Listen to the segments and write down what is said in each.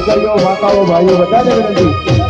દીકરીઓ માતાઓ ભાઈઓ બધાને વિનંતી.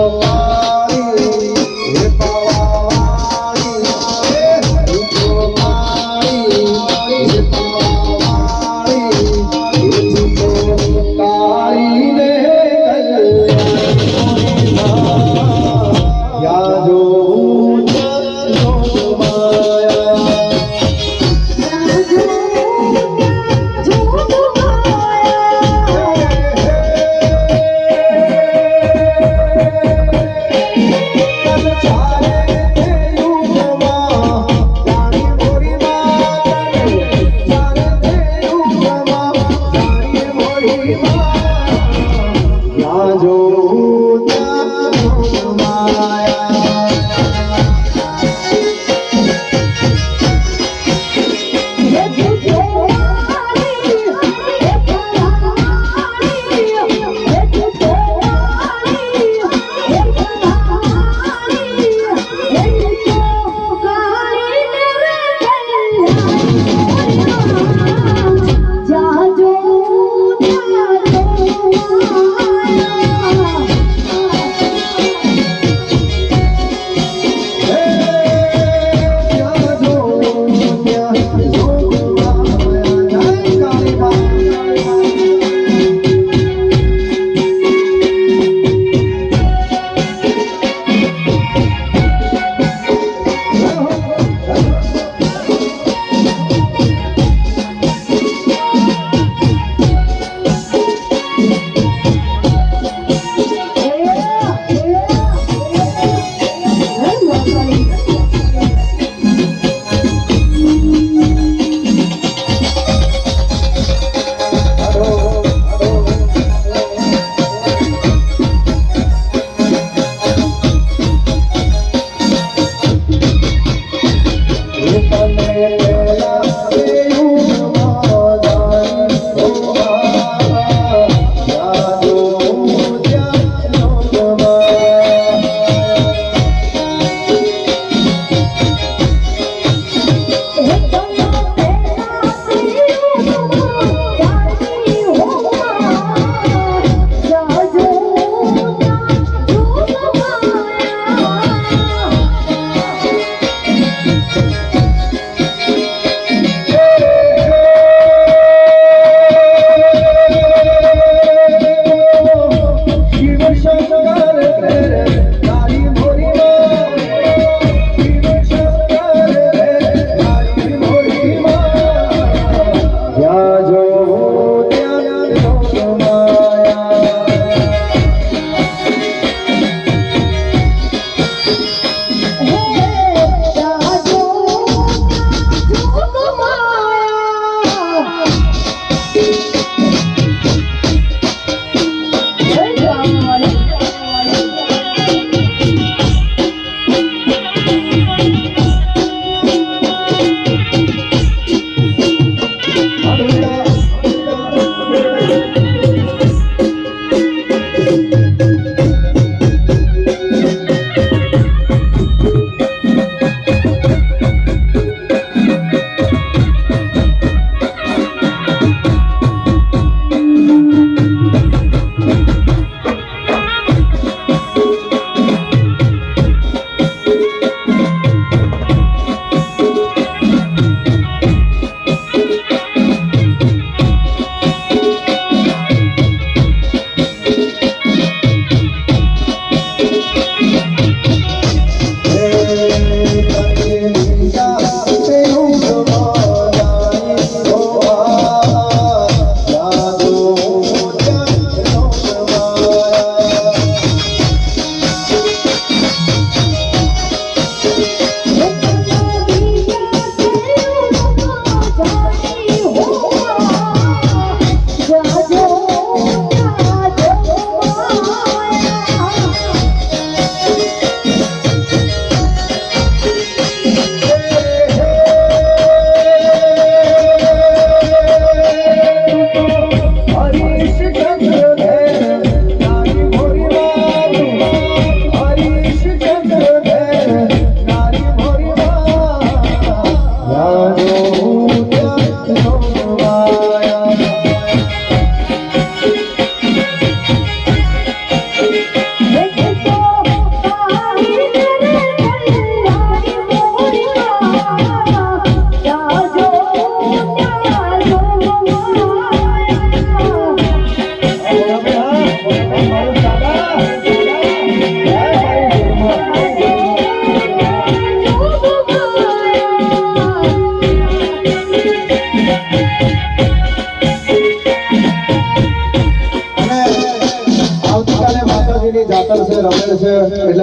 Oh.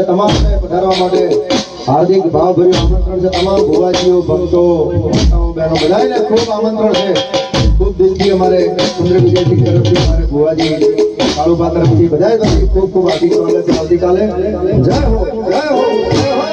તમામને પધારવા માટે હાર્દિક ભાવભર્યું આમંત્રણ છે. તમામ ભુવાજીઓ ભક્તો બહેનો બધાને ખૂબ આમંત્રણ છે. ખૂબ દિલથી અમારે સુંદર વિજયજી તરફથી, અમારે ભુવાજી કાળુબા તરફથી બધાએ ખૂબ ખૂબ હાર્દિક સ્વાગત છે. આવતીકાલે. જય હો જય હો.